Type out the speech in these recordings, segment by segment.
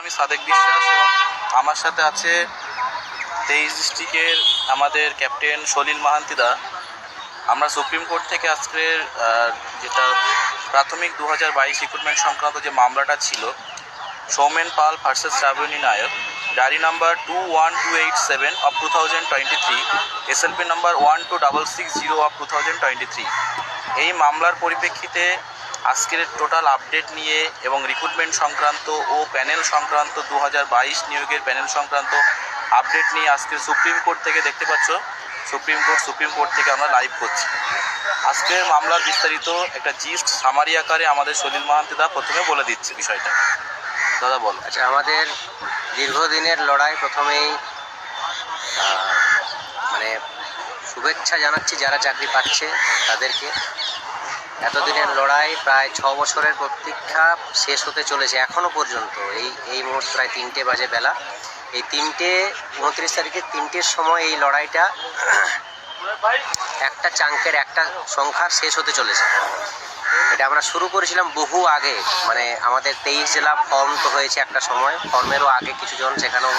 আমি সাদেক বিশ্বাস এবং আমার সাথে আছে তেইশ ডিস্ট্রিক্টের আমাদের ক্যাপ্টেন সলিল মাহান্তিদা। আমরা সুপ্রিম কোর্ট থেকে আজকের যেটা প্রাথমিক দু হাজার বাইশ রিক্রুটমেন্ট সংক্রান্ত যে মামলাটা ছিল, Soumen Pal versus Srabani Nayak diary number two one two eight seven of two thousand twenty three SLP number one two double six zero of two thousand twenty three এই মামলার পরিপ্রেক্ষিতে আজকের টোটাল আপডেট নিয়ে এবং recruitment সংক্রান্ত ও panel সংক্রান্ত দু হাজার বাইশ নিয়োগের প্যানেল সংক্রান্ত আপডেট নিয়ে আজকে সুপ্রিম কোর্ট থেকে দেখতে পাচ্ছ। সুপ্রিম কোর্ট সুপ্রিম কোর্ট থেকে আমরা লাইভ করছি। আজকের মামলার বিস্তারিত একটা জিস্ট সামারি আকারে আমাদের সলিল মাহান্তিদা প্রথমে বলে দিচ্ছে বিষয়টা। দাদা বলো। আচ্ছা আমাদের দীর্ঘদিনের লড়াই প্রথমেই মানে শুভেচ্ছা জানাচ্ছি যারা চাকরি পাচ্ছে তাদেরকে। এতদিনের লড়াই প্রায় ছ বছরের প্রতীক্ষা শেষ হতে চলেছে এখনও পর্যন্ত। এই এই মুহূর্তে প্রায় তিনটে বাজে বেলা। এই তিনটে উনত্রিশ তারিখে তিনটের সময় এই লড়াইটা একটা চাঙ্কের একটা সংখ্যার শেষ হতে চলেছে। এটা আমরা শুরু করেছিলাম বহু আগে। মানে আমাদের তেইশ জেলা ফর্ম তো হয়েছে একটা সময়। ফর্মেরও আগে কিছুজন সেখানেও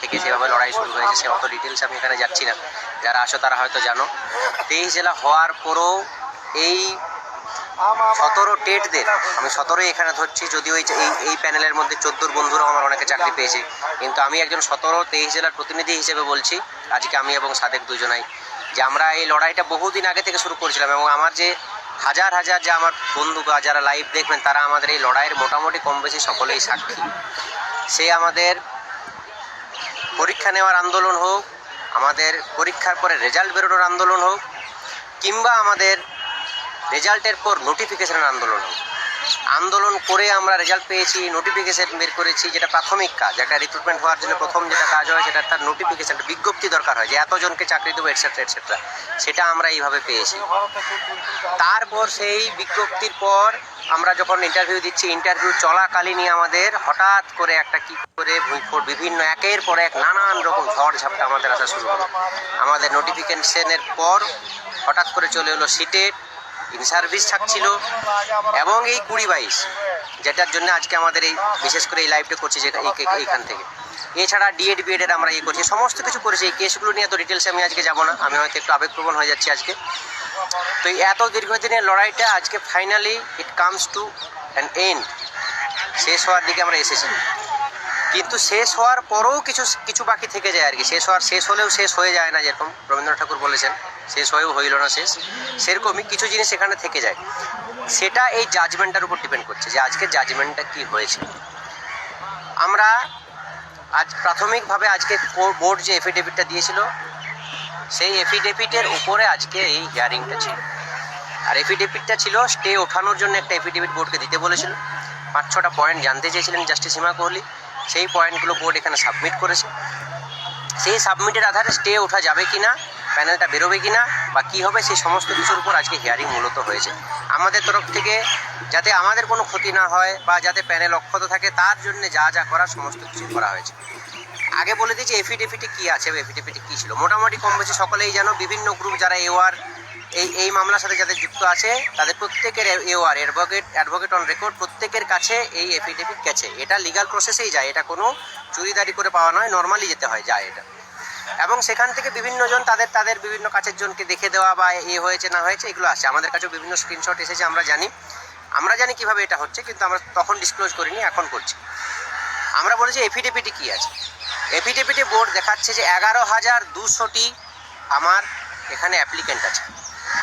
থেকে সেভাবে লড়াই শুরু হয়েছে সে অত ডিটেলস আমি এখানে যাচ্ছি না। যারা আসো তারা হয়তো জানো। তেইশ জেলা হওয়ার পরও এই সতেরো টেটদের আমি সতেরোই এখানে ধরছি, যদিও এই এই প্যানেলের মধ্যে চোদ্দোর বন্ধুরাও আমার অনেকে চাকরি পেয়েছে। কিন্তু আমি একজন সতেরো তেইশ জেলার প্রতিনিধি হিসেবে বলছি, আজকে আমি এবং সাদেক দুজনাই, যে আমরা এই লড়াইটা বহুদিন আগে থেকে শুরু করেছিলাম এবং আমার যে হাজার হাজার যে আমার বন্ধু বা যারা লাইভ দেখবেন, তারা আমাদের এই লড়াইয়ের মোটামুটি কম বেশি সকলেই সাক্ষী। সে আমাদের পরীক্ষা নেওয়ার আন্দোলন হোক, আমাদের পরীক্ষার পরে রেজাল্ট বেরোনোর আন্দোলন হোক, কিংবা আমাদের রেজাল্টের পর নোটিফিকেশনের আন্দোলন। আন্দোলন করে আমরা রেজাল্ট পেয়েছি নোটিফিকেশন বের করেছি, যেটা প্রাথমিক কাজ, একটা রিক্রুটমেন্ট হওয়ার জন্য প্রথম যেটা কাজ হয়, সেটা তার নোটিফিকেশন বিজ্ঞপ্তি দরকার হয় যে এতজনকে চাকরি দেবো এটসেট্রা এটসেট্রা সেটা আমরা এইভাবে পেয়েছি। তারপর সেই বিজ্ঞপ্তির পর আমরা যখন ইন্টারভিউ দিচ্ছি ইন্টারভিউ চলাকালীনই আমাদের হঠাৎ করে একটা কি করে ভূঁইফোড় বিভিন্ন একের পর এক নানান রকম ঝড় ঝাপটা আমাদের আসা শুরু হলো। আমাদের নোটিফিকেশনের পর হঠাৎ করে চলে এলো সিটেট সার্ভিস থাকছিল এবং এই কুড়ি বাইশ, যেটার জন্য আজকে আমাদের এই, বিশেষ করে এই লাইভটা করছি যে এই- এই- এইখান থেকে। এছাড়া ডিএড বিএডের আমরা ইয়ে করছি, সমস্ত কিছু করেছি। এই কেসগুলো নিয়ে তো ডিটেলসে আমি আজকে যাব না, আমি হয়তো একটু আবেগপ্রবণ হয়ে যাচ্ছি আজকে। তো এই এত দীর্ঘদিনের লড়াইটা আজকে finally it comes to an end শেষ হওয়ার দিকে আমরা এসেছি। কিন্তু শেষ হওয়ার পরেও কিছু কিছু বাকি থেকে যায় আর কি। শেষ হওয়ার, শেষ হলেও শেষ হয়ে যায় না, যেরকম রবীন্দ্রনাথ ঠাকুর বলেছেন। শেষ হয়েও হইল না শেষ। সেরকমই কিছু জিনিস এখানে থেকে যায়। সেটা এই জাজমেন্টটার উপর ডিপেন্ড করছে যে আজকে জাজমেন্টটা কি হয়েছে। আমরা আজ প্রাথমিকভাবে আজকে বোর্ড যে এফিডেভিটটা দিয়েছিল, সেই এফিডেভিটের উপরে আজকে এই হিয়ারিংটা ছিল। আর এফিডেভিটটা ছিল স্টে ওঠানোর জন্য একটা এফিডেভিট বোর্ডকে দিতে বলেছিল। পাঁচ ছটা পয়েন্ট জানতে চেয়েছিলেন জাস্টিস হিমা কোহলি। সেই পয়েন্টগুলো বোর্ড এখানে সাবমিট করেছে। সেই সাবমিটের আধারে স্টে ওঠা যাবে কি না প্যানেলটা বেরোবে কি না বা কী হবে, সেই সমস্ত কিছুর উপর আজকে হিয়ারিং মূলত হয়েছে। আমাদের তরফ থেকে যাতে আমাদের কোনো ক্ষতি না হয় বা যাতে প্যানেল অক্ষত থাকে, তার জন্য যা যা করার সমস্ত কিছু করা হয়েছে। আগে বলে দিয়েছি এফিডেভিটে কী আছে এফিডেভিটে কী ছিল? মোটামুটি কম বেশি সকলেই জানো, বিভিন্ন গ্রুপ যারা এওয়ার এই এই মামলার সাথে যাদের যুক্ত আছে, তাদের প্রত্যেকের AOR advocate advocate on record প্রত্যেকের কাছে এই এফিডেভিট গেছে। এটা লিগাল প্রসেসেই যায়, এটা কোনো চুরিদারি করে পাওয়া নয় নর্মালি যেতে হয়, যায় এটা। এবং সেখান থেকে বিভিন্ন জন তাদের তাদের বিভিন্ন কাছের জনকে দেখে দেওয়া বা এ হয়েছে, না হয়েছে, এগুলো আসছে। আমাদের কাছেও বিভিন্ন স্ক্রিনশট এসেছে, আমরা জানি। আমরা জানি কীভাবে এটা হচ্ছে, কিন্তু আমরা তখন ডিসক্লোজ করিনি, এখন করছি। আমরা বলেছি এফিডেভিটে কী আছে? এফিডেভিটি বোর্ড দেখাচ্ছে যে এগারো হাজার দুশোটি আমার এখানে অ্যাপ্লিকেন্ট আছে।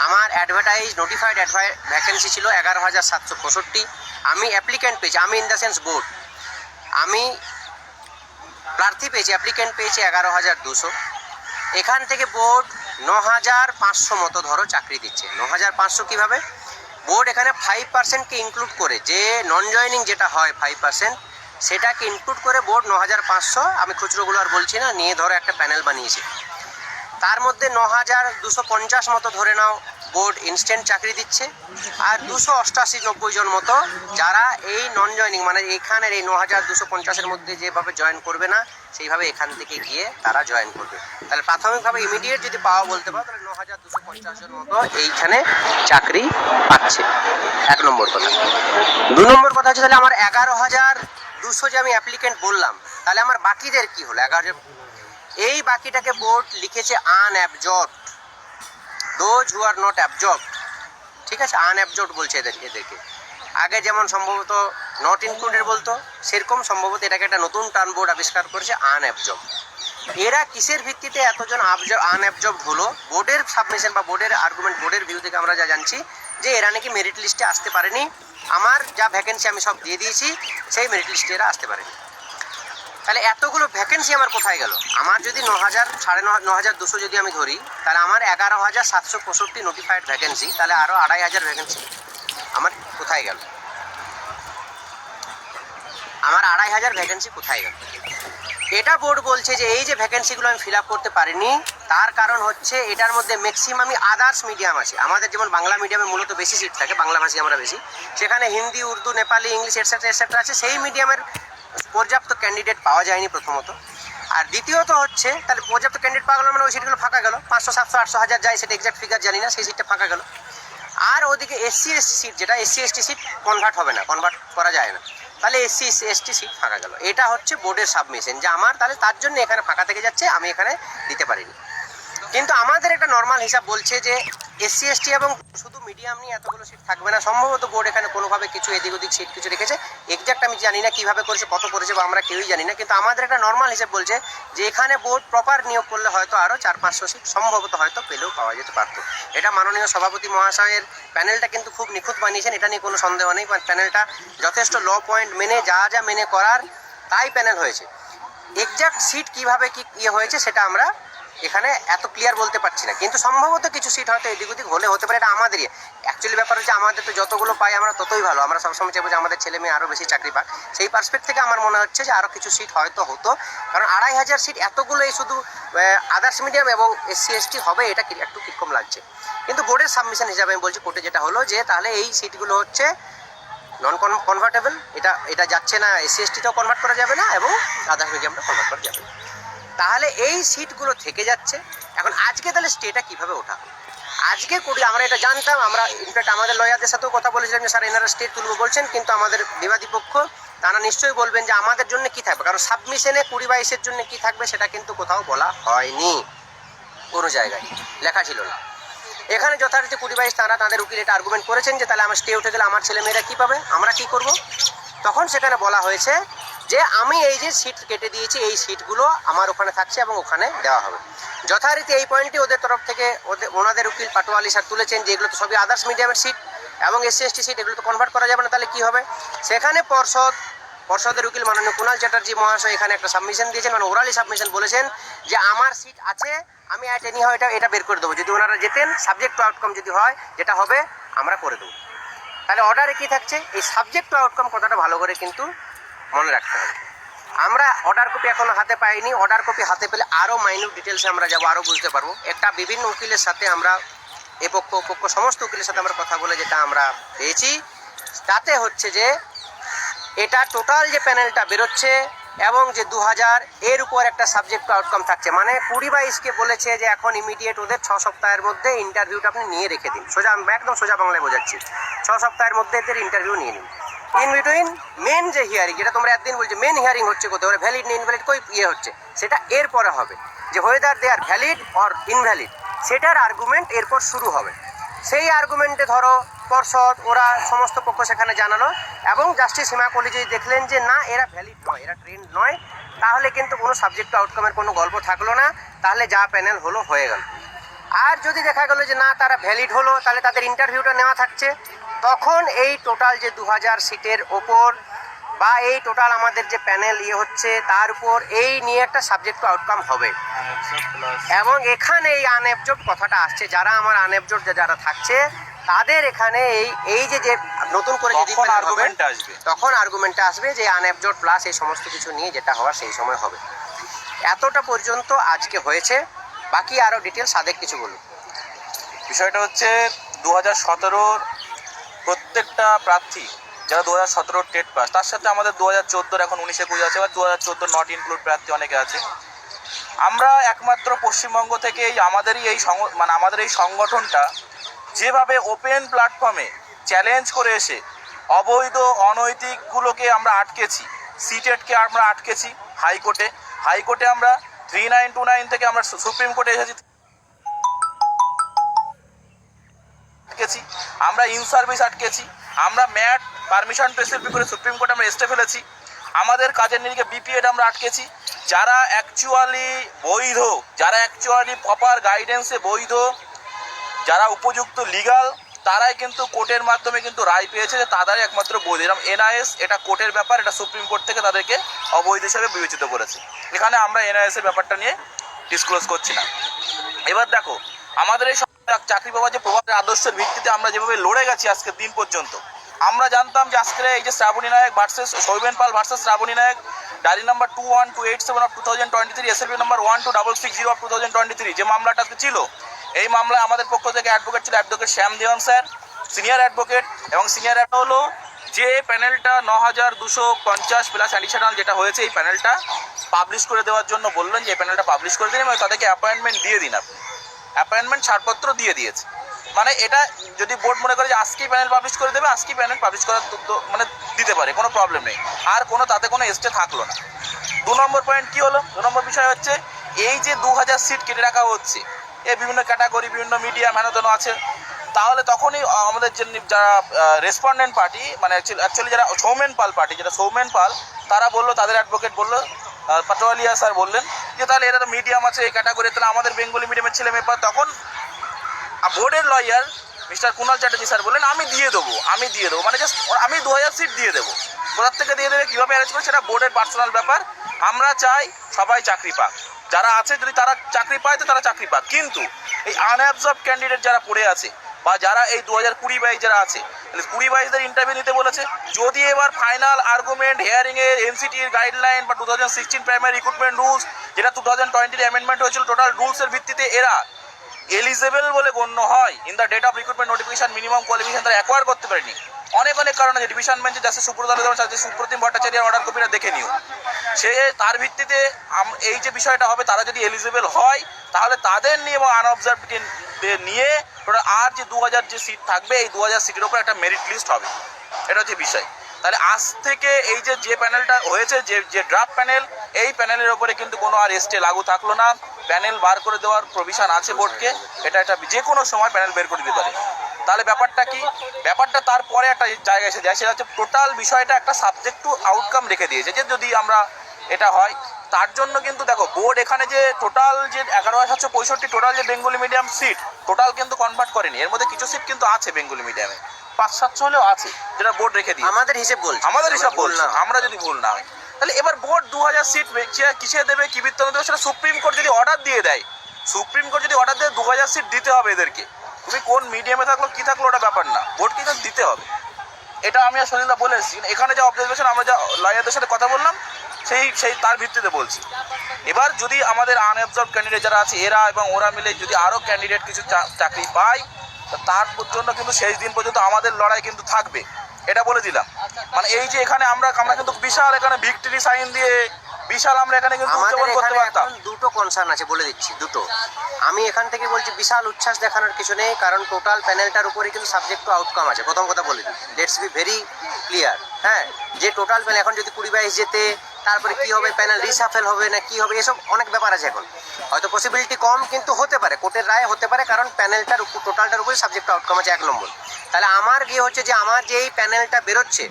আমার অ্যাডভার্টাইজ নোটিফাইড অ্যাডভাই ভ্যাকেন্সি ছিল এগারো হাজার সাতশো পঁয়ষট্টি। আমি অ্যাপ্লিকেন্ট পেয়েছি, আমি ইন দ্য সেন্স বোর্ড আমি প্রার্থী পেয়েছে অ্যাপ্লিকেন্ট পেয়েছে এগারো হাজার দুশো। এখান থেকে বোর্ড ন হাজার পাঁচশো মতো ধরো চাকরি দিচ্ছে। ন হাজার পাঁচশো কীভাবে? বোর্ড এখানে ফাইভ পার্সেন্টকে ইনক্লুড করে, যে নন জয়নিং যেটা হয় ফাইভ পার্সেন্ট সেটাকে ইনক্লুড করে বোর্ড ন হাজার পাঁচশো, আমি খুচরোগুলো আর বলছি না, নিয়ে ধরো একটা প্যানেল বানিয়েছে। তার মধ্যে ন হাজার দুশো পঞ্চাশ মতো ধরে নাও বোর্ড ইনস্ট্যান্ট চাকরি দিচ্ছে। আর দুশো অষ্টাশি নব্বই জন মতো যারা এই নন জয়নিং মানে এখানের এই ন হাজার দুশো পঞ্চাশের মধ্যে যেভাবে জয়েন করবে না, সেইভাবে এখান থেকে গিয়ে তারা জয়েন করবে। তাহলে প্রাথমিকভাবে ইমিডিয়েট যদি পাওয়া বলতে পারো, তাহলে ন হাজার দুশো পঞ্চাশ জন মতো এইখানে চাকরি পাচ্ছে। এক নম্বর কথা। দু নম্বর কথা হচ্ছে তাহলে আমার এগারো হাজার দুশো যে আমি অ্যাপ্লিকেন্ট বললাম, তাহলে আমার বাকিদের কি হলো? এগারো এই বাকিটাকে বোর্ড লিখেছে unabsorb those who are not absorb ঠিক আছে আনঅ্যাবজর্ব বলছে এদের, এদেরকে। আগে যেমন সম্ভবত নট ইনক্লুডেড বলতো, সেরকম সম্ভবত এটাকে একটা নতুন টার্ন বোর্ড আবিষ্কার করেছে আনঅ্যাবজর্ব এরা কিসের ভিত্তিতে এতজন আনঅ্যাবজর্ব হলো? বোর্ডের সাবমিশন বা বোর্ডের আর্গুমেন্ট বোর্ডের ভিউ থেকে আমরা যা জানছি, যে এরা নাকি মেরিট লিস্টে আসতে পারেনি। আমার যা ভ্যাকেন্সি আমি সব দিয়ে দিয়েছি, সেই মেরিট লিস্টে এরা আসতে পারেনি। তাহলে এতগুলো ভ্যাকেন্সি আমার কোথায় গেল? আমার যদি ন হাজার সাড়ে ন হাজার দুশো যদি আমি ধরি, তাহলে আমার এগারো হাজার সাতশো পঁয়ষট্টি নোটিফাইড ভ্যাকেন্সি তাহলে আরও আড়াই হাজার ভ্যাকেন্সি আমার কোথায় গেল? আমার আড়াই হাজার ভ্যাকেন্সি কোথায় গেল? এটা বোর্ড বলছে যে এই যে ভ্যাকেন্সিগুলো আমি ফিল আপ করতে পারিনি, তার কারণ হচ্ছে এটার মধ্যে ম্যাক্সিমামই আদার্স মিডিয়াম আছে। আমাদের যেমন বাংলা মিডিয়ামে মূলত বেশি সিট থাকে, বাংলা ভাষী আমরা বেশি। সেখানে Hindi, Urdu, Nepali, English etcetera etcetera আছে, সেই মিডিয়ামের পর্যাপ্ত ক্যান্ডিডেট পাওয়া যায়নি প্রথমত। আর দ্বিতীয়ত হচ্ছে, তাহলে পর্যাপ্ত ক্যান্ডিডেট পাওয়া গেলো মানে ওই সিটগুলো ফাঁকা গেল। পাঁচশো, সাতশো, আটশো, হাজার যায় সেটা এক্সাক্ট ফিগার জানি না, সেই সিটটা ফাঁকা গেল। আর ওদিকে এসসি এসটি সিট যেটা এসসি এসটি সিট কনভার্ট হবে না কনভার্ট করা যায় না। তাহলে এসসি এসটি সিট ফাঁকা গেল। এটা হচ্ছে বোর্ডের সাবমিশন যে আমার, তাহলে তার জন্য এখানে ফাঁকা থেকে যাচ্ছে, আমি এখানে দিতে পারিনি। কিন্তু আমাদের একটা নর্মাল হিসাব বলছে যে এসসি এসটি এবং শুধু মিডিয়াম নিয়ে এতগুলো সিট থাকবে না। সম্ভবত বোর্ড এখানে কোনোভাবে কিছু এদিক ওদিক সিট কিছু রেখেছে। এক্সাক্ট আমি জানি না কীভাবে করেছে, কত করেছে বা আমরা কেউই জানি না। কিন্তু আমাদের একটা নর্মাল হিসাব বলছে যে এখানে বোর্ড প্রপার নিয়োগ করলে হয়তো আরও চার পাঁচশো সিট সম্ভবত হয়তো পেলেও পাওয়া যেতে পারত। এটা মাননীয় সভাপতি মহাশয়ের প্যানেলটা কিন্তু খুব নিখুঁত বানিয়েছেন, এটা নিয়ে কোনো সন্দেহ নেই। প্যানেলটা যথেষ্ট ল পয়েন্ট মেনে যা যা মেনে করার তাই প্যানেল হয়েছে। এক্সাক্ট সিট কীভাবে কি ইয়ে হয়েছে সেটা আমরা এখানে এত ক্লিয়ার বলতে পারছি না। কিন্তু সম্ভবত কিছু সিট হয়তো এদিক ওদিক হলে হতে পারে, এটা আমাদেরই। অ্যাকচুয়ালি ব্যাপার হচ্ছে আমাদের তো যতগুলো পাই আমরা ততই ভালো। আমরা সবসময় চাইব যে আমাদের ছেলে মেয়ে আরও বেশি চাকরি পাক। সেই পার্সপেক্ট থেকে আমার মনে হচ্ছে যে আরও কিছু সিট হয়তো হতো। কারণ আড়াই হাজার সিট এতগুলো এই শুধু আদার্স মিডিয়াম এবং এসসি এসটি হবে, এটা একটু কীরকম লাগছে। কিন্তু বোর্ডের সাবমিশন হিসাবে আমি বলছি, কোর্টে যেটা হলো যে তাহলে এই সিটগুলো হচ্ছে নন কনভার্টেবল এটা এটা যাচ্ছে না এসসি এসটিতেও কনভার্ট করা যাবে না এবং আদার্স মিডিয়ামটা কনভার্ট করা যাবে না। তাহলে এই সিটগুলো থেকে যাচ্ছে। এখন আজকে তাহলে স্টেটা কীভাবে ওঠা? আজকে করি আমরা এটা জানতাম, আমরা ইনফ্যাক্ট আমাদের লয়ারদের সাথেও কথা বলেছিলাম যে, স্যার, এনারা স্টেট তুলবো বলছেন, কিন্তু আমাদের বিবাদী পক্ষ, তারা নিশ্চয়ই বলবেন যে, আমাদের জন্য কি থাকবে? কারণ সাবমিশনে কুড়ি বাইশের জন্য কি থাকবে, সেটা কিন্তু কোথাও বলা হয়নি। কোনো জায়গায়। লেখা ছিল না। এখানে যথারীতি কুড়ি বাইশ তারা তাদের উকিল এটা আর্গুমেন্ট করেছেন যে, তাহলে আমার স্টে উঠে গেলে আমার ছেলে মেয়েরা কী পাবে? আমরা কি করব? তখন সেখানে বলা হয়েছে যে আমি এই যে সিট কেটে দিয়েছি, এই সিটগুলো আমার ওখানে থাকছে এবং ওখানে দেওয়া হবে। যথারীতি এই পয়েন্টটি ওদের তরফ থেকে ওদের, ওনাদের উকিল পাটোয়ালি স্যার তুলেছেন যে এগুলো তো সবই আদার্স মিডিয়ামের সিট এবং এসসি এসটি সিট এগুলো তো কনভার্ট করা যাবে না, তাহলে কী হবে? সেখানে পর্ষদ, পর্ষদের উকিল মাননীয় কুণাল চ্যাটার্জি মহাশয় এখানে একটা সাবমিশন দিয়েছেন মানে ওরালি সাবমিশন বলেছেন যে আমার সিট আছে, আমি অ্যাট এনি হয় এটা এটা বের করে দেবো। যদি ওনারা যেতেন সাবজেক্ট টু আউটকাম যদি হয়, যেটা হবে, আমরা করে দেবো। তাহলে অর্ডারে কী থাকছে? এই সাবজেক্ট টু আউটকাম কথাটা ভালো করে কিন্তু মনে রাখতে হবে। আমরা অর্ডার কপি এখনও হাতে পাইনি। অর্ডার কপি হাতে পেলে আরও মাইনিউট ডিটেলসে আমরা যাব আরও বুঝতে পারব। একটা বিভিন্ন উকিলের সাথে আমরা এ পক্ষ পক্ষ সমস্ত উকিলের সাথে আমরা কথা বলে যেটা আমরা পেয়েছি। তাতে হচ্ছে যে, এটা টোটাল যে প্যানেলটা বেরোচ্ছে এবং যে দু হাজার এর উপর একটা সাবজেক্ট আউটকাম থাকছে। মানে কুড়ি বাইশকে বলেছে যে এখন ইমিডিয়েট ওদের ছ সপ্তাহের মধ্যে ইন্টারভিউটা আপনি নিয়ে রেখে দিন। সোজা, একদম সোজা বাংলায় বোঝাচ্ছি। ছ সপ্তাহের মধ্যে এদের ইন্টারভিউ নিয়ে নিন। ইন বিটুইন মেন যে হিয়ারিং যেটা তোমরা একদিন বলছো মেন হিয়ারিং হচ্ছে কোথায়? ওরা ভ্যালিড না ইনভ্যালিড কই ইয়ে হচ্ছে? সেটা এরপরে হবে। যে whether they are valid or invalid সেটার আর্গুমেন্ট এরপর শুরু হবে। সেই আর্গুমেন্টে ধরো, পর্ষদ, ওরা সমস্ত পক্ষ সেখানে জানালো, এবং জাস্টিস হিমা কলেজে দেখলেন যে, না, এরা ভ্যালিড নয়, এরা ট্রেন্ড নয়। তাহলে কিন্তু কোনো সাবজেক্ট আউটকামের কোনো গল্প থাকল না। তাহলে যা প্যানেল হলো, হয়ে গেল। আর যদি দেখা গেলো যে, না, তারা ভ্যালিড হলো, তাহলে তাদের ইন্টারভিউটা নেওয়া থাকছে। তখন এই টোটাল যে দু হাজার সিটের ওপর বা এই টোটাল আমাদের যে প্যানেল ইয়ে হচ্ছে তার উপর এই নিয়ে একটা সাবজেক্ট আউটকাম হবে। এবং এখানে এই আনএবজর্ব কথাটা আসছে যারা আমার আনএবজর্ব যারা থাকছে তাদের এখানে এই এই যে যে নতুন করে যদি আর্গুমেন্ট আসবে। তখন আর্গুমেন্টটা আসবে যে আনএবজর্ব প্লাস এই সমস্ত কিছু নিয়ে যেটা হওয়ার সেই সময় হবে। এতটা পর্যন্ত আজকে হয়েছে বাকি আরও ডিটেলস সাদেক কিছু বলুন। বিষয়টা হচ্ছে দু হাজার সতেরোর প্রত্যেকটা প্রার্থী যারা দু হাজার সতেরোর টেট পাস, তার সাথে আমাদের দু হাজার চোদ্দোর এখন উনিশে কুড়ি আছে বা দু হাজার চোদ্দোর নট ইনক্লুড প্রার্থী অনেকে আছে। আমরা একমাত্র পশ্চিমবঙ্গ থেকে এই আমাদেরই এই মানে আমাদের এই সংগঠনটা যেভাবে ওপেন প্ল্যাটফর্মে চ্যালেঞ্জ করে এসে অবৈধ, অনৈতিকগুলোকে আমরা আটকেছি সিটেটকে আমরা আটকেছি হাইকোর্টে হাইকোর্টে আমরা থ্রি নাইন টু নাইন থেকে আমরা সুপ্রিম কোর্টে এসেছি। আটকেছি, আমরা ইন সার্ভিস আটকেছি, আমরা ম্যাট পারমিশন এসএলপি করে সুপ্রিম কোর্টে আমরা এসে ফেলেছি, আমাদের কাজের নিরিখে বিপিএড আমরা আটকেছি। যারা অ্যাকচুয়ালি বৈধ, যারা অ্যাকচুয়ালি প্রপার গাইডেন্সে বৈধ, যারা উপযুক্ত লিগাল তারাই কিন্তু কোর্টের মাধ্যমে কিন্তু রায় পেয়েছে যে তারাই একমাত্র বৈধ। এরকম এনআইএস এটা কোর্টের ব্যাপার, এটা সুপ্রিম কোর্ট থেকে তাদেরকে অবৈধ হিসেবে বিবেচিত করেছে। এখানে আমরা এনআইএস এর ব্যাপারটা নিয়ে ডিসক্লোজ করছি না। এবার দেখো, আমাদের এই চাকরি পাওয়ার যে প্রভাবের আদর্শের ভিত্তিতে আমরা যেভাবে লড়ে গেছি আজকের দিন পর্যন্ত, আমরা জানতাম যে আজকে এই যে Srabani Nayak versus Soumen Pal versus Srabani Nayak, diary number two one two eight seven of two thousand twenty three SLP number one two double six zero of two thousand twenty three যে মামলাটা আজকে ছিল, এই মামলায় আমাদের পক্ষ থেকে advocate ছিল advocate Shyam Dewan sir senior advocate এবং সিনিয়র হলো যে প্যানেলটা ন হাজার দুশো পঞ্চাশ প্লাস অ্যাডিশনাল যেটা হয়েছে, এই প্যানেলটা পাবলিশ করে দেওয়ার জন্য বললেন যে এই প্যানেলটা পাবলিশ করে দিন এবং তাদেরকে অ্যাপয়েন্টমেন্ট দিয়ে দিন আপনি। অ্যাপয়েন্টমেন্ট ছাড়পত্র দিয়ে দিয়েছে। মানে এটা যদি বোর্ড মনে করে যে আজকেই প্যানেল পাবলিশ করে দেবে, আজকেই প্যানেল পাবলিশ করার মানে দিতে পারে, কোনো প্রবলেম নেই। আর কোনো তাতে কোনো এস্টে থাকল না। দু নম্বর পয়েন্ট কী হলো? দু নম্বর বিষয় হচ্ছে, এই যে দু হাজার সিট কেটে রাখা হচ্ছে, এ বিভিন্ন ক্যাটাগরি বিভিন্ন মিডিয়া হেন আছে, তাহলে তখনই আমাদের যে যারা রেসপন্ডেন্ট পার্টি মানে অ্যাকচুয়ালি যারা সৌমেন পাল পার্টি যেটা সৌমেন পাল, তারা বলল, তাদের অ্যাডভোকেট বলল পাটোয়ালিয়া স্যার বললেন যে, তাহলে এটা তো মিডিয়াম আছে, এই ক্যাটাগরি তাহলে আমাদের বেঙ্গলি মিডিয়ামের ছেলে মেয়ে তখন বোর্ডের lawyer mister Kunal Chatterjee sir বললেন, আমি দিয়ে দেবো, আমি দিয়ে দেবো মানে জাস্ট আমি দু হাজার সিট দিয়ে দেবো। কোথার থেকে দিয়ে দেবে, কীভাবে অ্যারেঞ্জ করে সেটা বোর্ডের পার্সোনাল ব্যাপার। আমরা চাই সবাই চাকরি পাক। যারা আছে, যদি তারা চাকরি পায়, তো তারা চাকরি পাক। কিন্তু এই আনঅ্যাবজর্ব ক্যান্ডিডেট যারা পড়ে আছে বা যারা এই দু হাজার কুড়ি বাইশ যারা আছে, তাহলে কুড়ি বাইশদের ইন্টারভিউ নিতে বলেছে। যদি এবার ফাইনাল আর্গুমেন্ট হিয়ারিং এর এনসিটির গাইডলাইন বা two thousand sixteen primary recruitment rules যেটা টু থাউজেন্ড টোয়েন্টির অ্যামেন্ডমেন্ট হয়েছিল টোটাল রুলসের ভিত্তিতে এরা এলিজেবল বলে গণ্য হয়। In the date of recruitment notification minimum qualification তারা অ্যাকোয়ার করতে পারেনি। অনেক অনেক কারণ আছে ডিভিশন বেঞ্চে যাচ্ছে সুব্রত আলোচনা সুপ্রতিম ভট্টাচার্যের অর্ডার কপিটা দেখে নিও। সে তার ভিত্তিতে এই যে বিষয়টা হবে, তারা যদি এলিজেবল হয়, তাহলে তাদের নিয়ে এবং আনঅবজার্ভকে নিয়ে আর যে দু হাজার যে সিট থাকবে, এই দু হাজার সিটের উপর একটা মেরিট লিস্ট হবে। এটা হচ্ছে বিষয়। তাহলে আজ থেকে এই যে যে প্যানেলটা হয়েছে, যে যে ড্রাফট প্যানেল এই প্যানেলের ওপরে কিন্তু কোনো আর এসটে লাগু থাকল না। প্যানেল বার করে দেওয়ার প্রভিশন আছে বোর্ডকে এটা একটা যে কোনো সময় প্যানেল বের করে দিতে পারে। তাহলে ব্যাপারটা কি? ব্যাপারটা তারপরে একটা জায়গায় এসে যায়, সেটা হচ্ছে টোটাল বিষয়টা একটা সাবজেক্ট টু আউটকাম রেখে দিয়েছে। যে যদি আমরা এটা হয়। তার জন্য কিন্তু দেখো বোর্ড এখানে যে টোটাল যে এগারো হাজার সাতশো পঁয়ষট্টি টোটাল যে বেঙ্গলি মিডিয়াম সিট টোটাল কিন্তু কনভার্ট করেনি। এর মধ্যে কিছু সিট কিন্তু আছে বেঙ্গলি মিডিয়ামে পাঁচ সাতশো হলেও আছে যেটা বোর্ড রেখে দিই আমাদের হিসেব বলছি। আমাদের হিসাব বল না। আমরা যদি ভুল না হয়। তাহলে এবার বোর্ড দু হাজার সিট কিসে দেবে কি বৃত্তান্ত দেবে সেটা সুপ্রিম কোর্ট যদি অর্ডার দিয়ে দেয় সুপ্রিম কোর্ট যদি অর্ডার দেয় দু হাজার সিট দিতে হবে এদেরকে। তুমি কোন মিডিয়ামে থাকল কি থাকল ওটা ব্যাপার না। বোর্ড কিন্তু দিতে হবে। এটা আমি আর সলিলদা বলে এখানে যা অবজারভেশন আমরা যা লয়ারদের সাথে কথা বললাম সেই সেই তার ভিত্তিতে বলছি। এবার যদি আমাদের আনঅবজার্ভ ক্যান্ডিডেট যারা আছে এরা এবং ওরা মিলে যদি আরও ক্যান্ডিডেট কিছু চাকরি পায় তার জন্য কিন্তু শেষ দিন পর্যন্ত আমাদের লড়াই কিন্তু থাকবে। এটা বলে দিলাম। মানে এই যে এখানে আমরা আমরা কিন্তু বিশাল এখানে ভিক্টরি সাইন দিয়ে বিশাল আমরা এখানে কিন্তু উদযাপন করতে পারতাম। দুটো কনসার্ন আছে বলে দিচ্ছি দুটো। আমি এখান থেকে বলছি বিশাল উচ্ছ্বাস দেখানোর কিছু নেই কারণ টোটাল প্যানেলটার উপরে কিন্তু সাবজেক্ট টু আউটকাম আছে। প্রথম কথা বলে দিই লেটস বি ভেরি ক্লিয়ার হ্যাঁ যে টোটাল প্যানেল এখন যদি কুড়ি বাইশ যেতে তারপরে কি হবে? প্যানেল রিসাফেল হবে না কি হবে? এসব অনেক ব্যাপার আছে এখন। হয়তো পসিবিলিটি কম কিন্তু হতে পারে কোর্টের রায় হতে পারে, কারণ প্যানেলটার উপর টোটালটার উপরে সাবজেক্ট আউটকাম আছে এক নম্বর। তাহলে আমার গিয়ে হচ্ছে যে, আমার যে এই প্যানেলটা বেরোচ্ছে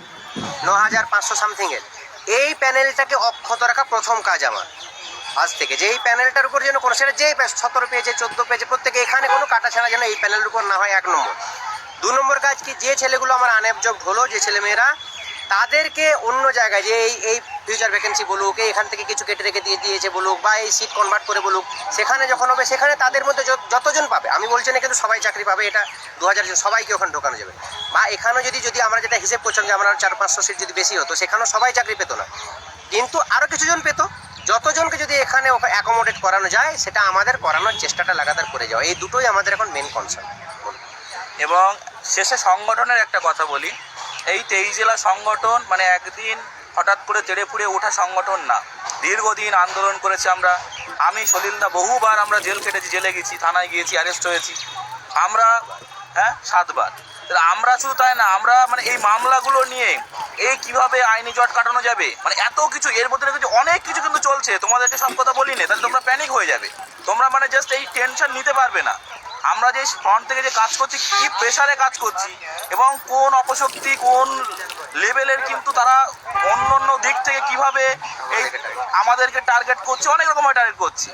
ন হাজার পাঁচশো সামথিংয়ের এই প্যানেলটাকে অক্ষত রাখা প্রথম কাজ আমার। আজ থেকে যে এই প্যানেলটার উপর যেন কোনো, সেটা যেই সতেরো পেয়েছে চোদ্দ পেয়েছে প্রত্যেকে এখানে কোনো কাটা ছাড়া যেন এই প্যানেলের উপর না হয়, এক নম্বর। দু নম্বর কাজ কি? যে ছেলেগুলো আমার আনএবজব হলো, যে ছেলেমেয়েরা, তাদেরকে অন্য জায়গায়, যে এই এই ফিউচার ভ্যাকেন্সি বলুক এখান থেকে কিছু কেটে রেখে দিয়ে দিয়েছে বলুক, বা এই সিট কনভার্ট করে বলুক, সেখানে যখন হবে, সেখানে তাদের মধ্যে যত- যতজন পাবে, আমি বলছি না কিন্তু সবাই চাকরি পাবে, এটা দু হাজার সবাইকে ওখানে ঢোকানো যাবে। বা এখানেও যদি যদি আমরা যেটা হিসেব করছিলাম যে আমরা চার পাঁচশো সিট যদি বেশি হতো, সেখানেও সবাই চাকরি পেতো না। কিন্তু আরও কিছুজন পেতো। যতজনকে যদি এখানে অ্যাকোমোডেট করানো যায়, সেটা আমাদের করানোর চেষ্টাটা লাগাতার করে যাওয়া। এই দুটোই আমাদের এখন মেন কনসার্ন এবং শেষে সংগঠনের একটা কথা বলি। এই তেইশ জেলা সংগঠন মানে একদিন হঠাৎ করে তেড়ে ফুড়ে ওঠা সংগঠন না। দীর্ঘদিন আন্দোলন করেছি আমরা। আমি সলিলদা বহুবার আমরা জেল কেটেছি জেলে গেছি, থানায় গিয়েছি অ্যারেস্ট হয়েছি। আমরা হ্যাঁ সাতবার। আমরা শুধু তাই না, আমরা মানে এই মামলাগুলো নিয়ে, এই কীভাবে আইনি জট কাটানো যাবে মানে এত কিছু, এর মধ্যে কিছু অনেক কিছু কিন্তু চলছে, তোমাদেরকে সব কথা বলি না, তাহলে তোমরা প্যানিক হয়ে যাবে। তোমরা মানে জাস্ট এই টেনশন নিতে পারবে না। আমরা যে ফ্রন্ট থেকে যে কাজ করছি, কি প্রেশারে কাজ করছি, এবং কোন অপশক্তি, কোন লেভেলের কিন্তু তারা অন্য অন্য দিক থেকে কীভাবে এই আমাদেরকে টার্গেট করছে, অনেক রকমের টার্গেট করছে।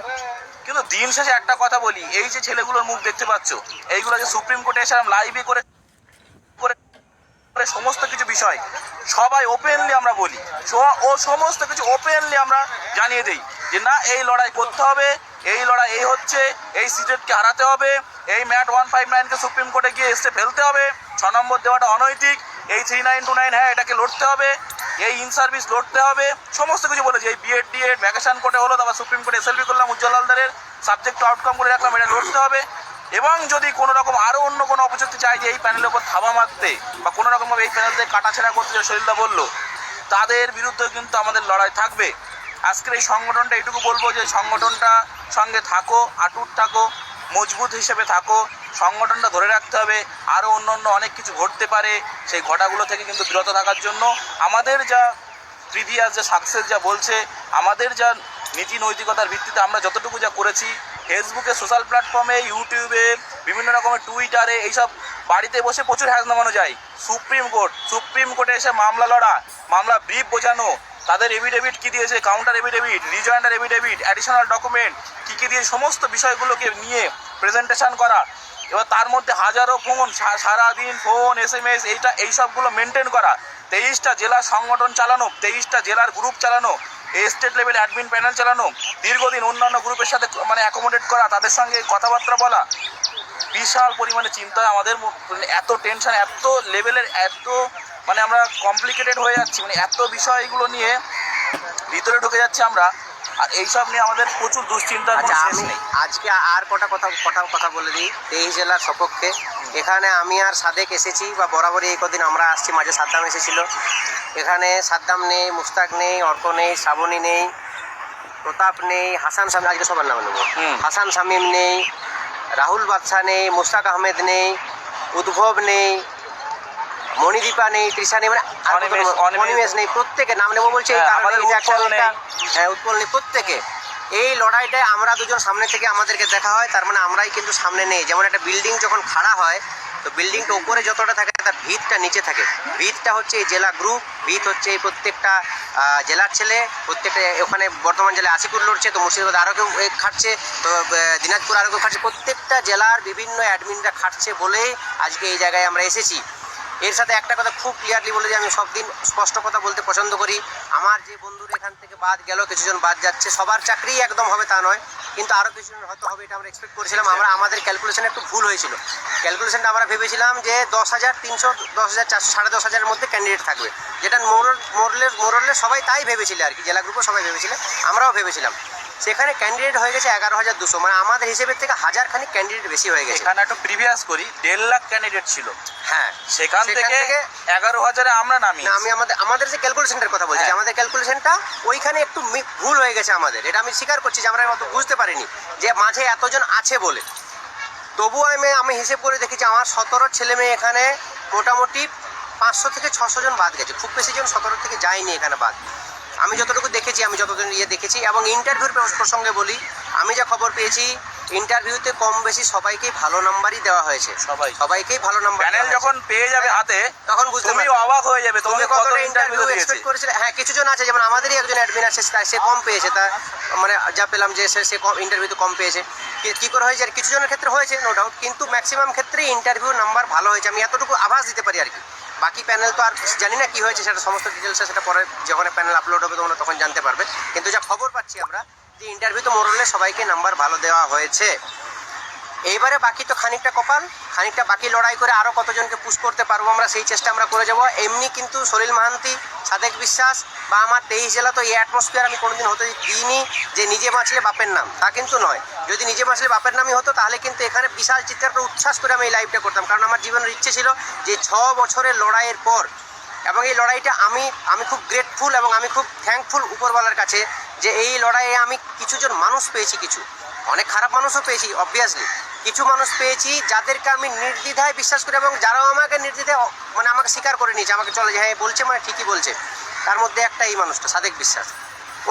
কিন্তু দিন শেষে একটা কথা বলি, এই যে ছেলেগুলোর মুখ দেখতে পাচ্ছ, এইগুলো যে সুপ্রিম কোর্টে এসে লাইভে করে করে সমস্ত কিছু বিষয়, সবাই ওপেনলি আমরা বলি। ও সমস্ত কিছু ওপেনলি আমরা জানিয়ে দিই যে, না, এই লড়াই করতে হবে, এই লড়াই, এই হচ্ছে, এই সিজেটকে হারাতে হবে, এই ম্যাট ওয়ান ফাইভ নাইনকে সুপ্রিম কোর্টে গিয়ে এসে ফেলতে হবে, ছ নম্বর দেওয়াটা অনৈতিক এই থ্রি নাইন টু নাইন হ্যাঁ এটাকে লড়তে হবে। এই ইন সার্ভিস লড়তে হবে। সমস্ত কিছু বলেছি। এই বিএড ডিএড ভ্যাকেশন কোর্টে হলো, তারপর সুপ্রিম কোর্টে এসএলবি করলাম উজ্জ্বল হালদারের সাবজেক্ট আউটকাম করে রাখলাম, এটা লড়তে হবে। এবং যদি কোনো রকম আরও অন্য কোনো অপশক্তি চাই যে এই প্যানেলের উপর থাবা মারতে, বা কোনো রকমভাবে এই প্যানেল থেকে কাটাছেড়া করতে যে শরীরদা বলল, তাদের বিরুদ্ধে কিন্তু আমাদের লড়াই থাকবে। আজকের এই সংগঠনটা, এটুকু বলব যে সংগঠনটা সঙ্গে থাকো, আটুট থাকো, মজবুত হিসেবে থাকো। সংগঠনটা ধরে রাখতে হবে। আরও অন্য অন্য অনেক কিছু ঘটতে পারে সেই ঘটাগুলো থেকে কিন্তু বিরত থাকার জন্য। আমাদের যা প্রিভিয়াস যে সাকসেস যা বলছে, আমাদের যা নীতি নৈতিকতার ভিত্তিতে আমরা যতটুকু যা করেছি ফেসবুকে সোশ্যাল প্ল্যাটফর্মে ইউটিউবে বিভিন্ন রকমের টুইটারে এইসব বাড়িতে বসে প্রচুর হ্যাজ নামানো যায়। সুপ্রিম কোর্ট সুপ্রিম কোর্টে এসে মামলা লড়া, মামলা ব্রিফ বোঝানো, তাদের এভিডেভিট কী দিয়েছে counter affidavit rejoinder affidavit additional document কী কী দিয়ে সমস্ত বিষয়গুলোকে নিয়ে প্রেজেন্টেশন করা এবার তার মধ্যে হাজারো ফোন সারাদিন ফোন এস এম এস এইটা, এইসবগুলো মেনটেন করা। তেইশটা জেলার সংগঠন চালানো, তেইশটা জেলার গ্রুপ চালানো স্টেট লেভেল অ্যাডমিন প্যানেল চালানো, দীর্ঘদিন অন্যান্য গ্রুপের সাথে মানে অ্যাকোমোডেট করা, তাদের সঙ্গে কথাবার্তা বলা। বিশাল পরিমাণে চিন্তা আমাদের মানে এত টেনশন এত লেভেলের এত মানে আমরা কমপ্লিকেটেড হয়ে যাচ্ছি মানে এত বিষয়গুলো নিয়ে ভিতরে ঢুকে যাচ্ছি আমরা। আর এইসব নিয়ে আমাদের প্রচুর দুশ্চিন্তার কোনো আচ্ছা আমি আজকে আর কটা কথা কটা কথা বলে দিই তেইশ জেলার সপক্ষে। এখানে আমি আর সাদেক এসেছি বা বরাবরই এই কদিন আমরা আসছি মাঝে সাদ্দাম এসেছিল। এখানে সাদ্দাম নেই মুস্তাক নেই অর্ক নেই শ্রাবণী নেই প্রতাপ নেই হাসান শামীম আজকে সবার নাম নেব। হাসান শামীম নেই রাহুল বাদশাহ নেই মুস্তাক আহমেদ নেই উদ্ভব নেই মণিদীপা নেই তৃষা নেই মানে অনিমেষ, নেই প্রত্যেকে নাম নেব বলছে হ্যাঁ, আমাদের উৎপল নেই। হ্যাঁ উৎপল নেই প্রত্যেকে। এই লড়াইটায় আমরা দুজন সামনে থেকে আমাদেরকে দেখা হয় তার মানে আমরাই কিন্তু সামনে নেই। যেমন একটা বিল্ডিং যখন খাড়া হয় তো বিল্ডিংটা উপরে যতটা থাকে তার ভিতটা নিচে থাকে। ভিতটা হচ্ছে এই জেলা গ্রুপ ভিত হচ্ছে এই প্রত্যেকটা জেলার ছেলে প্রত্যেকটা ওখানে বর্তমান জেলায় আশিকুর লড়ছে তো মুর্শিদাবাদ আরও কেউ খাটছে তো দিনাজপুর আরও কেউ খাটছে। প্রত্যেকটা জেলার বিভিন্ন অ্যাডমিনরা খাটছে বলেই আজকে এই জায়গায় আমরা এসেছি। এর সাথে একটা কথা খুব ক্লিয়ারলি বলে যে আমি সব দিন স্পষ্ট কথা বলতে পছন্দ করি। আমার যে বন্ধুরা এখান থেকে বাদ গেল, কিছুজন বাদ যাচ্ছে, সবার চাকরি একদম হবে তা নয়, কিন্তু আরও কিছুজন হয়তো হবে এটা আমরা এক্সপেক্ট করেছিলাম। আমরা, আমাদের ক্যালকুলেশনে একটু ভুল হয়েছিল। ক্যালকুলেশনটা আমরা ভেবেছিলাম যে দশ হাজার তিনশো, দশ হাজার চারশো, সাড়ে দশ হাজারের মধ্যে ক্যান্ডিডেট থাকবে। যেটা মোরল মোরলে মোরলে সবাই তাই ভেবেছিল আর কি, জেলা গ্রুপও সবাই ভেবেছিল, আমরাও ভেবেছিলাম। সেখানে ক্যান্ডিডেট হয়ে গেছে এগারো হাজার দুশো। মানে আমাদের হিসেবের থেকে হাজার খানিক ক্যান্ডিডেট বেশি হয়ে গেছে। এখানে একটা প্রিভিয়াস করি দেড় লাখ ক্যান্ডিডেট ছিল। হ্যাঁ। সেখান থেকে এগারো হাজারে আমরা নামি না আমি আমাদের আমাদের যে ক্যালকুলেশনটার কথা বলছি হ্যাঁ। আমাদের ক্যালকুলেশনটা ওইখানে একটু ভুল হয়ে গেছে আমাদের। এটা আমি স্বীকার করছি যে আমরা অত বুঝতে পারিনি যে মাঝে এতজন আছে বলে। তবুও আমি আমি হিসেব করে দেখি যে আমার সতেরো ছেলে মেয়ে এখানে মোটামুটি পাঁচশো থেকে ছশো জন বাদ গেছে। খুব বেশি জন সতেরো থেকে যায়নি এখানে বাদ। আমি যতটুকু দেখেছি আমি যতদিন ইয়ে দেখেছি এবং ইন্টারভিউর প্রসঙ্গে বলি আমি যা খবর পেয়েছি ইন্টারভিউতে কম বেশি সবাইকেই ভালো নাম্বারই দেওয়া হয়েছে। সবাই। সবাইকেই ভালো নাম্বার প্যানেল যখন পেয়ে যাবে হাতে তখন বুঝতে তুমি। অবাক হয়ে যাবে তুমি তোমাকে কত ইন্টারভিউ এক্সপেক্ট করেছিলে। হ্যাঁ কিছুজন আছে যেমন আমাদেরই একজন অ্যাডমিন আছে সে- সে কম পেয়েছে তা মানে যা পেলাম যে সে সে কম ইন্টারভিউতে কম পেয়েছে। কি- কি করে হয়েছে আর কিছুজনের ক্ষেত্রে হয়েছে নো ডাউট কিন্তু ম্যাক্সিমাম ক্ষেত্রে ইন্টারভিউ নাম্বার ভালো হয়েছে। আমি এতটুকু আভাস দিতে পারি আর কি। বাকি প্যানেল তো আর জানি না কি হয়েছে, সেটা সমস্ত ডিটেলসে সেটা পরে যখন প্যানেল আপলোড হবে তোমরা তখন জানতে পারবে। কিন্তু যা খবর পাচ্ছি আমরা, যে ইন্টারভিউ তো মোরলে সবাইকে নাম্বার ভালো দেওয়া হয়েছে। এইবারে বাকি তো খানিকটা কপাল, খানিকটা বাকি লড়াই করে আরও কতজনকে পুশ করতে পারব আমরা, সেই চেষ্টা আমরা করে যাব। এমনি কিন্তু সলিল মাহান্তি, সাদেক বিশ্বাস বা আমার তেইশ জেলা তো এই অ্যাটমসফিয়ার আমি কোনোদিন হতে দিইনি, যে নিজে বাঁচলে বাপের নাম, তা কিন্তু নয়। যদি নিজে বাঁচলে বাপের নামই হতো, তাহলে কিন্তু এখানে বিশাল করে উচ্ছ্বাস করে আমি এই লাইভটা করতাম। কারণ আমার জীবনের ইচ্ছে ছিল যে ছ বছরের লড়াইয়ের পর, এবং এই লড়াইটা আমি আমি খুব গ্রেটফুল এবং আমি খুব থ্যাঙ্কফুল উপরওয়ালার কাছে যে এই লড়াইয়ে আমি কিছুজন মানুষ পেয়েছি কিছু। অনেক খারাপ মানুষও পেয়েছি অবভিয়াসলি কিছু মানুষ পেয়েছি যাদেরকে আমি নির্দ্বিধায় বিশ্বাস করি এবং যারাও আমাকে নির্দ্বিধায় মানে আমাকে স্বীকার করে নিয়েছে আমাকে চলে যে হ্যাঁ বলছে মানে ঠিকই বলছে। তার মধ্যে একটা এই মানুষটা, সাদেক বিশ্বাস।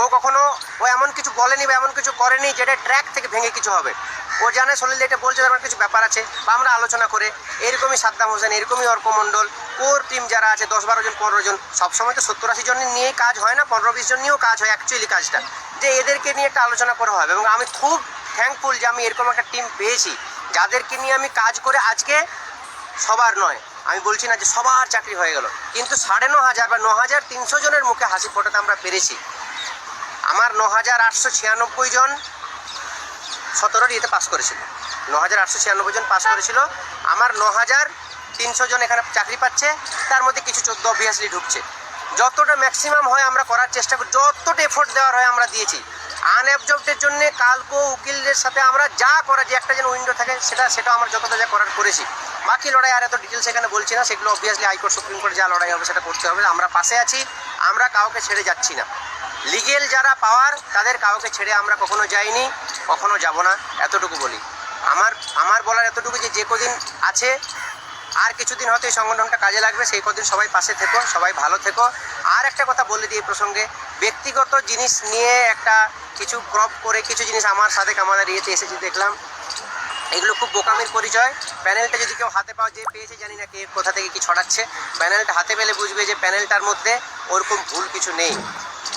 ও কখনো, ও এমন কিছু বলেনি বা এমন কিছু করেনি যেটা ট্র্যাক থেকে ভেঙে কিছু হবে। ও জানে সলিল এটা বলছে তার মানে কিছু ব্যাপার আছে বা আমরা আলোচনা করে, এরকমই সাদ্দাম হোসেন, এরকমই অর্ক মণ্ডল কোর টিম যারা আছে, দশ বারো জন, পনেরো জন, সবসময় তো সত্তর আশি জন নিয়েই কাজ হয় না, পনেরো বিশ জন নিয়েও কাজ হয় অ্যাকচুয়ালি কাজটা। যে এদেরকে নিয়ে একটা আলোচনা করা হবে এবং আমি খুব থ্যাঙ্কফুল যে আমি এরকম একটা টিম পেয়েছি। যাদেরকে নিয়ে আমি কাজ করে আজকে সবার নয়। আমি বলছি না যে সবার চাকরি হয়ে গেল। কিন্তু সাড়ে ন হাজার বা ন হাজার তিনশো জনের মুখে হাসি ফোটাতে আমরা পেরেছি। আমার ন হাজার আটশো ছিয়ানব্বই জন সতেরোর ইয়েতে পাস করেছিল। ন হাজার আটশো ছিয়ানব্বই জন পাস করেছিল। আমার ন হাজার তিনশো জন এখানে চাকরি পাচ্ছে। তার মধ্যে কিছু চোদ্দ অবভিয়াসলি ঢুকছে। যতটা ম্যাক্সিমাম হয় আমরা করার চেষ্টা করি, যতটা এফোর্ট দেওয়ার হয় আমরা দিয়েছি। আনঅ্যাবজর্বডের জন্য কালকো উকিলদের সাথে আমরা যা করা যে একটা যেন উইন্ডো থাকে, সেটা সেটা আমরা যতটা যা করার করেছি। বাকি লড়াই আর এত ডিটেলস এখানে বলছি না, সেগুলো অবভিয়াসলি হাইকোর্ট সুপ্রিম কোর্ট যা লড়াই হবে সেটা করতে হবে। আমরা পাশে আছি, আমরা কাউকে ছেড়ে যাচ্ছি না। লিগেল যারা পাওয়ার তাদের কাউকে ছেড়ে আমরা কখনো যাইনি, কখনো যাব না, এতটুকু বলি। আমার আমার বলার এতটুকু যে যে কদিন আছে, আর কিছুদিন হয়তো এই সংগঠনটা কাজে লাগবে, সেই কদিন সবাই পাশে থেকো, সবাই ভালো থেকো। আর একটা কথা বলে দিই এই প্রসঙ্গে, ব্যক্তিগত জিনিস নিয়ে একটা কিছু ক্রপ করে কিছু জিনিস আমার সাথে আমাদের ইয়েতে এসেছি দেখলাম এগুলো খুব বোকামির পরিচয়। প্যানেলটা যদি কেউ হাতে পাও যে পেয়েছে জানি না কে কোথা থেকে কি ছড়াচ্ছে। প্যানেলটা হাতে পেলে বুঝবে যে প্যানেলটার মধ্যে ওরকম ভুল কিছু নেই।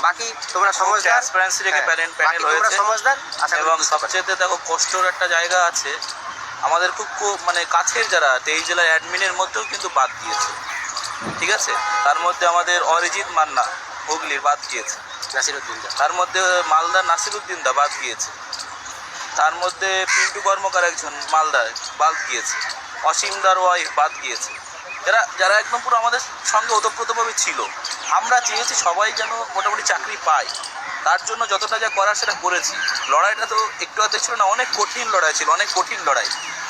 বাকি তোমরা সমঝদার। ট্রান্সপারেন্সি রেখে হ্যাঁ, প্যানেল প্যানেল হয়েছে। সমঝদার এবং সবচেয়ে দেখো কষ্টর একটা জায়গা আছে। আমাদের খুব মানে কাছের যারা তেইশ জেলার অ্যাডমিনের মধ্যেও কিন্তু বাদ দিয়েছে। ঠিক আছে? তার মধ্যে আমাদের অরিজিৎ মান্না হুগলির বাদ গিয়েছে নাসিরুদ্দিন। তার মধ্যে মালদার নাসিরুদ্দিন দা বাদ গিয়েছে। তার মধ্যে পিন্টু কর্মকার একজন মালদার বাদ গিয়েছে। অসীমদার ওয়াইফ বাদ গিয়েছে। যারা যারা একদম পুরো আমাদের সঙ্গে ওতপ্রোতভাবে ছিল। আমরা চেয়েছি সবাই যেন মোটামুটি চাকরি পায়। তার জন্য যতটা যা করার সেটা করেছি। লড়াইটা তো একটু হাতে ছিল না, অনেক কঠিন লড়াই ছিল, অনেক কঠিন লড়াই।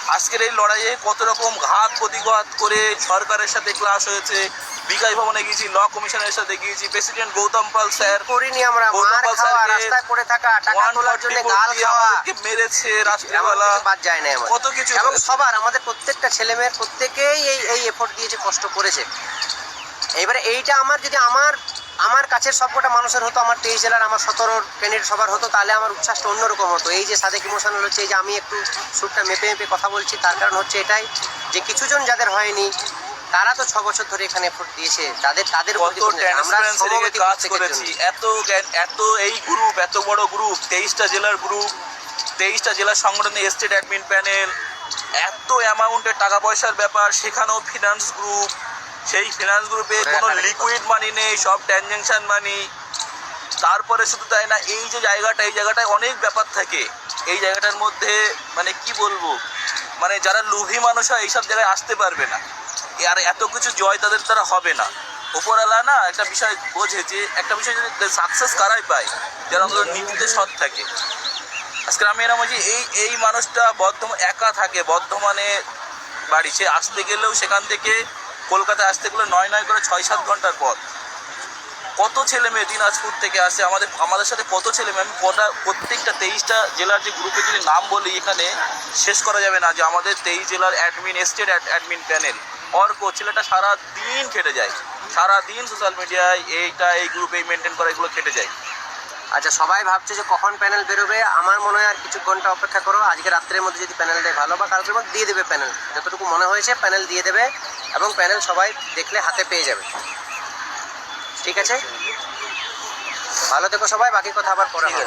আজকের এই লড়াইয়ে কত রকম ঘাত প্রতিঘাত করে সরকারের সাথে ক্লাস হয়েছে বিকাশ ভবনে গিয়েছি ল কমিশনের সাথে গিয়েছি প্রেসিডেন্ট গৌতম পাল স্যার করিনি আমরা গৌতম পাল স্যারকে রাস্তায় পড়ে থাকা টাকা তোলার জন্য গাল খাওয়া। মেরেছে এমন বাদ যায় না কত কিছু এবং সবার আমাদের প্রত্যেকটা ছেলে মেয়ের প্রত্যেকেই এই এই এফোর্ট দিয়েছে কষ্ট করেছে। এবারে এইটা আমার যদি আমার আমার কাছের সবকটা মানুষের হতো আমার তেইশ জেলার আমার সতেরোর ক্যান্ডিডেট সবার হতো তাহলে আমার উচ্ছ্বাসটা অন্যরকম হতো। এই যে সাদেক ইমোশনাল হচ্ছে এই যে আমি একটু সুরটা মেপে মেপে কথা বলছি তার কারণ হচ্ছে এটাই যে কিছুজন যাদের হয়নি তারা তো ছ বছর ধরে এখানে এফোর্ট দিয়েছে তাদের তাদের কাজ করেছি। এত এত এই গ্রুপ এত বড় গ্রুপ তেইশটা জেলার গ্রুপ তেইশটা জেলার সংগঠনে স্টেট অ্যাডমিন প্যানেল এত অ্যামাউন্টের টাকা পয়সার ব্যাপার সেখানেও ফিনান্স গ্রুপ সেই ফিনান্স গ্রুপে কোনো লিকুইড মানি নেই সব ট্রানজ্যাকশন মানি তারপরে শুধু তাই না এই যে জায়গাটা এই জায়গাটায় অনেক ব্যাপার থাকে। এই জায়গাটার মধ্যে মানে কি বলব? মানে যারা লোভী মানুষ হয় এইসব জায়গায় আসতে পারবে না। আর এত কিছু জয় তাদের দ্বারা হবে না। উপরওয়ালা না একটা বিষয় বোঝে যে, একটা বিষয় যদি সাকসেস কারাই পায়, যারা অন্তত নীতিতে সৎ থাকে। আজকে আমি এরকম বলছি, এই এই মানুষটা বর্ধমান একা থাকে, বর্ধমানে বাড়ি। সে আসতে গেলেও সেখান থেকে কলকাতায় আসতে গেলে নয় নয় করে ছয় সাত ঘণ্টার পথ। কত ছেলে মেয়ে দিনাজপুর থেকে আসে, আমাদের আমাদের সাথে কত ছেলে মেয়ে, আমি কটা, প্রত্যেকটা তেইশটা জেলার যে গ্রুপে যদি নাম বলি এখানে, শেষ করা যাবে না যে আমাদের তেইশ জেলার admin state admin panel Arka ছেলেটা সারা দিন খেটে যায়। সারা দিন সোশ্যাল মিডিয়ায় এইটা এই গ্রুপে মেনটেন করা এগুলো খেটে যায়। আচ্ছা সবাই ভাবছে যে কখন প্যানেল বেরোবে। আমার মনে হয় আর কিছু ঘণ্টা অপেক্ষা করো। আজকে রাত্রের মধ্যে যদি প্যানেল দেয় ভালো বা কালকের মধ্যে দিয়ে দেবে প্যানেল যতটুকু মনে হয়েছে প্যানেল দিয়ে দেবে এবং প্যানেল সবাই দেখলে হাতে পেয়ে যাবে। ঠিক আছে? ভালো থেকো সবাই বাকি কথা আবার পরে হবে।